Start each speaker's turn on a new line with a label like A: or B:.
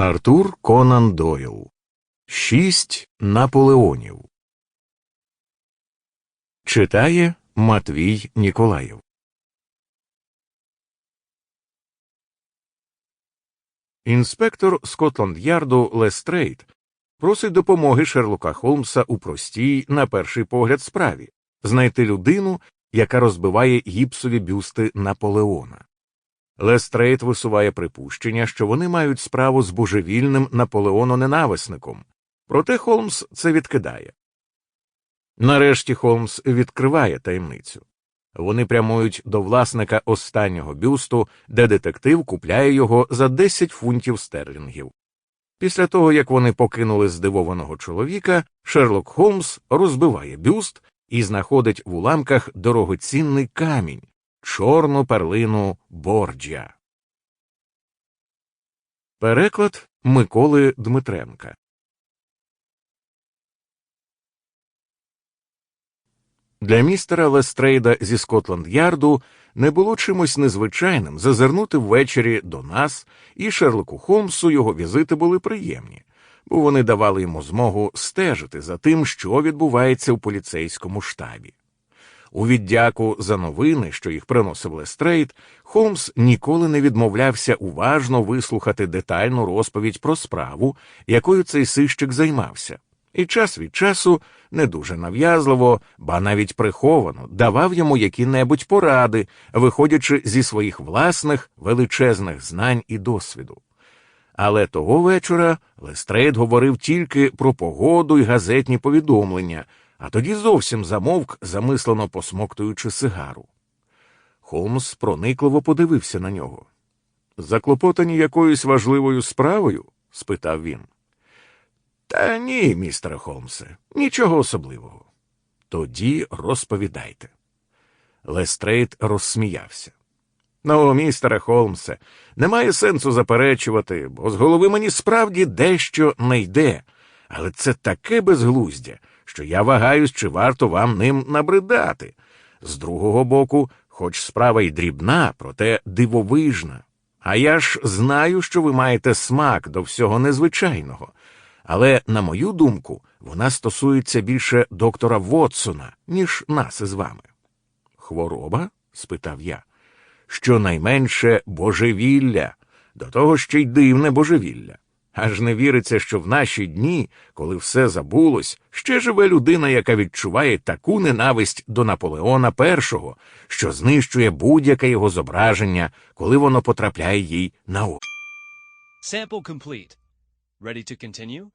A: Артур Конан Дойл. Шість Наполеонів. Читає Матвій Ніколаєв. Інспектор Скотланд-Ярду Лестрейд просить допомоги Шерлока Холмса у простій, на перший погляд, справі знайти людину, яка розбиває гіпсові бюсти Наполеона. Лестрейд висуває припущення, що вони мають справу з божевільним Наполеононенависником, проте Холмс це відкидає. Нарешті Холмс відкриває таємницю. Вони прямують до власника останнього бюсту, де детектив купляє його за 10 фунтів стерлінгів. Після того, як вони покинули здивованого чоловіка, Шерлок Холмс розбиває бюст і знаходить в уламках дорогоцінний камінь чорну перлину Борджа. Переклад Миколи Дмитренка Для містера Лестрейда зі Скотланд-Ярду не було чимось незвичайним зазирнути ввечері до нас, і Шерлоку Холмсу його візити були приємні, бо вони давали йому змогу стежити за тим, що відбувається у поліцейському штабі. У віддяку за новини, що їх приносив Лестрейд, Холмс ніколи не відмовлявся уважно вислухати детальну розповідь про справу, якою цей сищик займався, і час від часу не дуже нав'язливо, ба навіть приховано, давав йому які-небудь поради, виходячи зі своїх власних величезних знань і досвіду. Але того вечора Лестрейд говорив тільки про погоду і газетні повідомлення, а тоді зовсім замовк, замислено посмоктуючи сигару. Холмс проникливо подивився на нього. Заклопотані якоюсь важливою справою? спитав він. Та ні, містере Холмсе, нічого особливого. Тоді розповідайте. Лестрейд розсміявся. Ну, містере Холмсе, немає сенсу заперечувати, бо з голови мені справді дещо не йде, але це таке безглуздя, що я вагаюсь, чи варто вам ним набридати. З другого боку, хоч справа й дрібна, проте дивовижна. А я ж знаю, що ви маєте смак до всього незвичайного. Але, на мою думку, вона стосується більше доктора Вотсона, ніж нас із вами. Хвороба? спитав я. Щонайменше божевілля, до того ще й дивне божевілля. Аж не віриться, що в наші дні, коли все забулось, ще живе людина, яка відчуває таку ненависть до Наполеона І, що знищує будь-яке його зображення, коли воно потрапляє їй на.
B: Sample complete. Ready to continue?